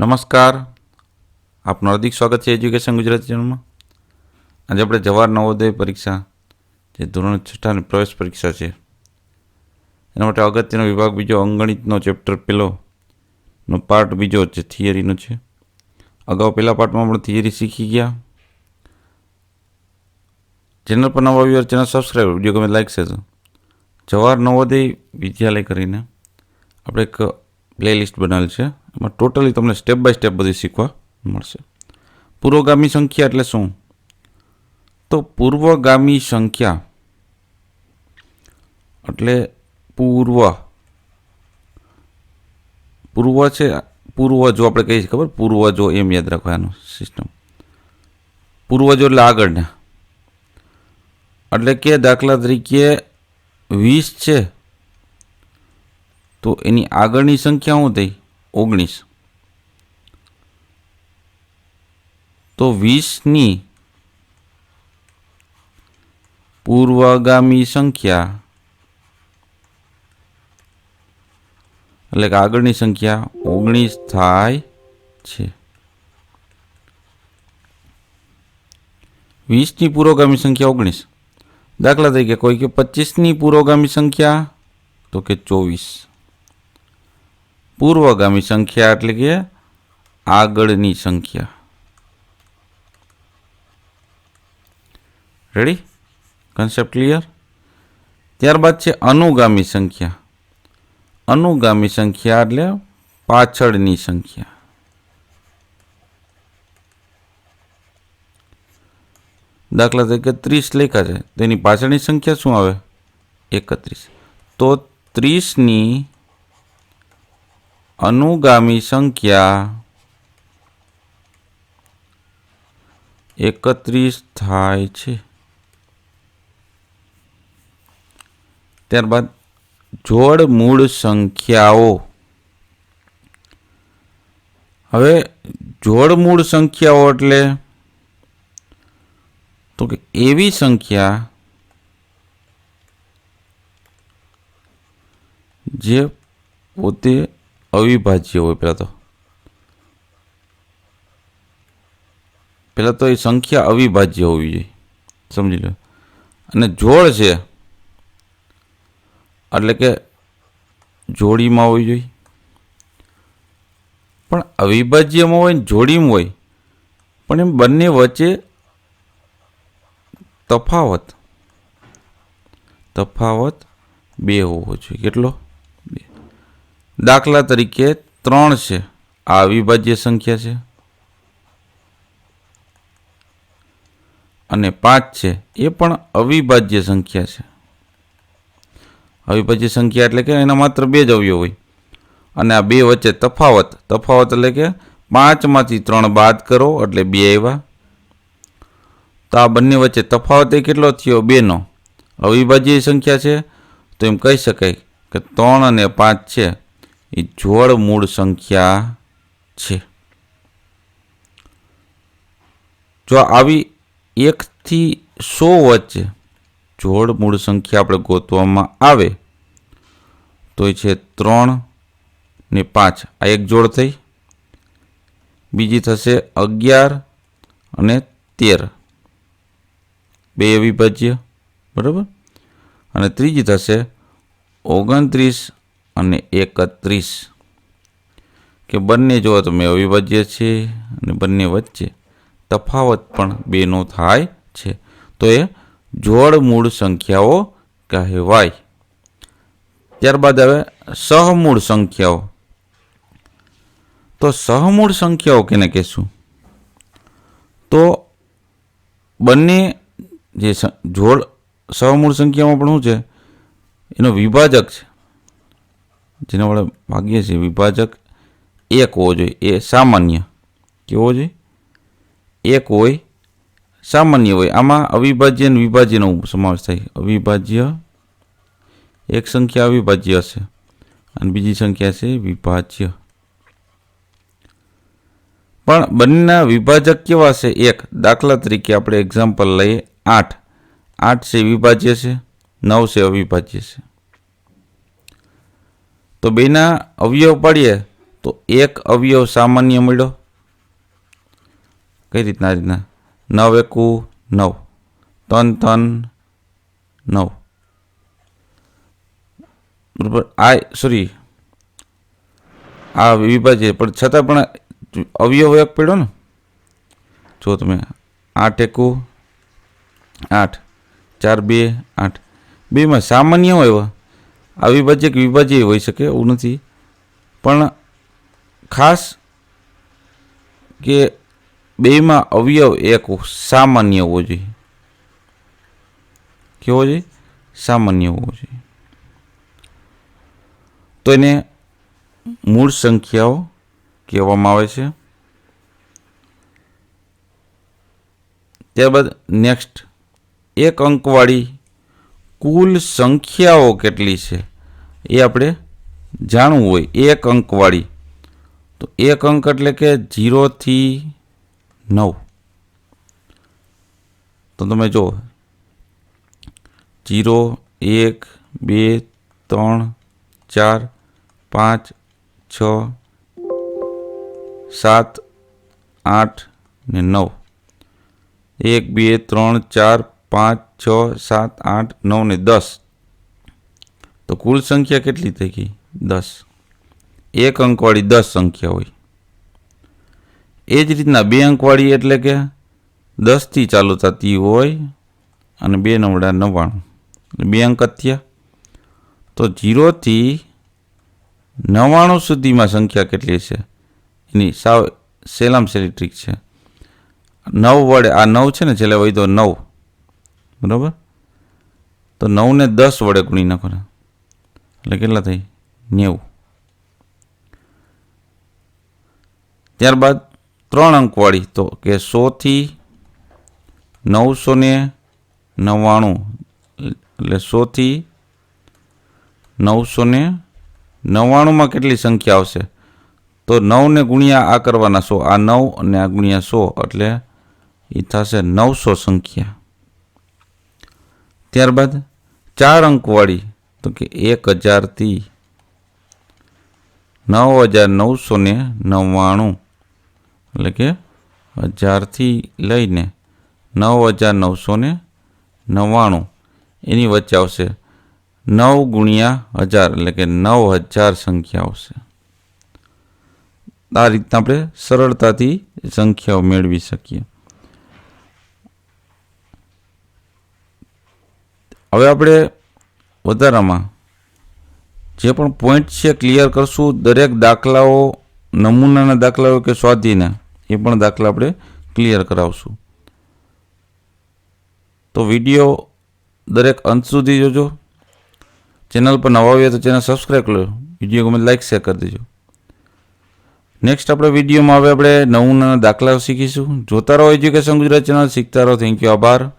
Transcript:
નમસ્કાર. આપનું હાર્દિક સ્વાગત છે એજ્યુકેશન ગુજરાતી ચેનલમાં. આજે આપણે જવાહર નવોદય પરીક્ષા, જે ધોરણ છઠ્ઠાની પ્રવેશ પરીક્ષા છે. એના માટે અગત્યનો વિભાગ બીજો અંગણિતનો ચેપ્ટર પહેલો નો પાર્ટ બીજો જે થિયરીનો છે. અગાઉ પહેલા પાર્ટમાં પણ થિયરી શીખી ગયા. ચેનલ પર નવા વ્યુઅર ચેનલ સબસ્ક્રાઈબ વીડિયો ગમે લાઈક છે જવાહર નવોદય વિદ્યાલય કરીને આપણે એક પ્લેલિસ્ટ બનાવેલ છે. એમાં ટોટલી તમને સ્ટેપ બાય સ્ટેપ બધી શીખવા મળશે. પૂર્વગામી સંખ્યા એટલે શું? તો પૂર્વગામી સંખ્યા એટલે પૂર્વ. પૂર્વ છે પૂર્વજો આપણે કહીએ છીએ, ખબર? પૂર્વજો એમ યાદ રાખવાનું સિસ્ટમ પૂર્વજો એટલે આગળના. એટલે કે દાખલા તરીકે વીસ છે તો એની આગળની સંખ્યા શું થઈ? ઓગણીસ. તો વીસની પૂર્વગામી સંખ્યા, એટલે કે આગળની સંખ્યા ઓગણીસ થાય છે. વીસની પૂર્વગામી સંખ્યા ઓગણીસ. દાખલા તરીકે કોઈ કે પચીસની પૂર્વગામી સંખ્યા, તો કે ચોવીસ. પૂર્વગામી સંખ્યા એટલે કે આગળની સંખ્યા. રેડી કન્સેપ્ટ ક્લિયર ત્યારબાદ છે અનુગામી સંખ્યા. અનુગામી સંખ્યા એટલે પાછળની સંખ્યા. દાખલા તરીકે ત્રીસ લેખા છે. તેની પાછળની સંખ્યા શું આવે? એકત્રીસ. તો ત્રીસની અનુગામી સંખ્યા એકત્રીસ થાય છે. ત્યારબાદ જોડ મૂળ સંખ્યાઓ. હવે જોડ મૂળ સંખ્યાઓ એટલે તો કે એવી સંખ્યા જે પોતે અવિભાજ્ય હોય પહેલાં તો. પહેલાં તો એ સંખ્યા અવિભાજ્ય હોવી જોઈએ. સમજી લો. અને જોડ છે. એટલે કે જોડીમાં હોવી જોઈએ. પણ અવિભાજ્યમાં હોય ને જોડીમાં હોય, પણ એમ બંને વચ્ચે તફાવત. તફાવત બે હોવો જોઈએ. કેટલો? દાખલા તરીકે ત્રણ છે. આ અવિભાજ્ય સંખ્યા છે. અને પાંચ છે. એ પણ અવિભાજ્ય સંખ્યા છે. અવિભાજ્ય સંખ્યા એટલે કે એના માત્ર બે જ અવયવ હોય. અને આ બે વચ્ચે તફાવત. તફાવત એટલે કે પાંચમાંથી ત્રણ બાદ કરો એટલે બે આવ્યા. તો આ બંને વચ્ચે તફાવત એ કેટલો થયો? બેનો. અવિભાજ્ય સંખ્યા છે. તો એમ કહી શકાય કે ત્રણ અને પાંચ છે. એ જોડ મૂળ સંખ્યા છે. જો આવી એકથી સો વચ્ચે જોડ મૂળ સંખ્યા આપણે ગોતવામાં આવે, તો એ છે ત્રણ ને પાંચ. આ એક જોડ થઈ. બીજી થશે અગિયાર અને તેર. બે અવિભાજ્ય, બરાબર? અને ત્રીજી થશે ઓગણત્રીસ અને એકત્રીસ. કે બંને જો તમે અવિભાજ્ય છે અને બંને વચ્ચે તફાવત પણ બેનો થાય છે. તો એ જોડ મૂળ સંખ્યાઓ કહેવાય. ત્યારબાદ હવે સહમૂળ સંખ્યાઓ. તો સહમૂળ સંખ્યાઓ કેને કહેશું? તો બંને જે જોડ, સહમૂળ સંખ્યામાં પણ શું છે? એનો વિભાજક છે. જેને વડે ભાગીએ છીએ. વિભાજક એક હોવો જોઈએ. એ સામાન્ય કેવો જોઈએ? એક હોય, સામાન્ય હોય. આમાં અવિભાજ્ય અને વિભાજ્યનો સમાવેશ થાય. અવિભાજ્ય, એક સંખ્યા અવિભાજ્ય હશે અને બીજી સંખ્યા છે વિભાજ્ય. પણ બંનેના વિભાજક કેવા છે? એક, દાખલા તરીકે આપણે એક્ઝામ્પલ લઈએ. આઠ. આઠ છે વિભાજ્ય છે. નવ છે અવિભાજ્ય છે. તો બેના અવયવ પાડીએ તો એક અવયવ સામાન્ય મળ્યો. કઈ રીતના રીતના? નવ એકુ નવ. તન તન, નવ. બરોબર. આ સોરી આ વિભાજ્ય પણ છતાં પણ અવયવ એક પડ્યો ને? જો તમે આઠ એકુ આઠ, ચાર, બે, આઠ. બેમાં સામાન્ય હોય અવિભાજ્ય કે વિભાજ્ય હોઈ શકે એવું નથી. પણ ખાસ કે બેમાં અવયવ એક સામાન્ય હોવો જોઈએ. કેવો જોઈએ? સામાન્ય હોવો જોઈએ. તો એને મૂળ સંખ્યાઓ કહેવામાં આવે છે. ત્યારબાદ નેક્સ્ટ, એક અંકવાળી કુલ સંખ્યાઓ કેટલી છે? એ આપણે જાણવું હોય, એક અંકવાળી. તો એક અંક એટલે કે જીરોથી નવ. તો તમે જુઓ. જીરો એક, બે, ત્રણ, ચાર, પાંચ, છ, સાત, આઠ ને નવ. એક, બે, ત્રણ, ચાર, પાંચ, છ, સાત, આઠ, નવ ને દસ. તો કુલ સંખ્યા કેટલી થઈ ગઈ? દસ. એક અંકવાળી દસ સંખ્યા હોય. એ જ રીતના બે અંકવાળી એટલે કે દસથી ચાલુ થતી હોય અને બે નવડા નવ્વાણું. બે અંક થયા. તો જીરોથી નવ્વાણું સુધીમાં સંખ્યા કેટલી છે એની સાવ, સેલામ સેલી ટ્રીક છે. નવ વડે, આ નવ છે ને, છેલ્લે હોય તો નવ. બરાબર? તો નવને દસ વડે ગુણી નાખો એટલે કેટલા થઈ? નેવું. ત્યારબાદ ત્રણ અંકવાળી તો કે સોથી નવસો ને નવ્વાણું. એટલે સોથી નવસો ને નવ્વાણુંમાં કેટલી સંખ્યા આવશે? તો નવને ગુણ્યા આ કરવાના સો. આ નવ અને આ ગુણ્યા સો, એટલે એ થશે નવસો સંખ્યા. ત્યારબાદ ચાર અંકવાળી તો કે એક હજારથી નવ હજાર નવસો ને નવ્વાણું. એટલે કે હજારથી લઈને નવ હજાર નવસો ને નવ્વાણું. એની વચ્ચે આવશે નવ ગુણ્યા હજાર, એટલે કે નવ હજાર સંખ્યા આવશે. આ રીતના આપણે સરળતાથી સંખ્યાઓ મેળવી શકીએ. હવે આપણે વધારામાં. જે પણ પોઈન્ટ છે ક્લિયર કરશું. દરેક દાખલાઓ, નમૂનાના દાખલાઓ કે સ્વાધીના, એ પણ દાખલા આપણે ક્લિયર કરાવશું. તો વીડિયો દરેક અંત સુધી જોજો. ચેનલ પર નવા આવ્યા તો ચેનલ સબસ્ક્રાઈબ કરો. વીડિયો ગમે લાઈક શેર કરી દેજો. નેક્સ્ટ આપણે વિડીયોમાં હવે આપણે નમૂનાના દાખલાઓ શીખીશું. જોતા રહો એજ્યુકેશન ગુજરાત ચેનલ શીખતા રહો. થેન્ક યુ આભાર.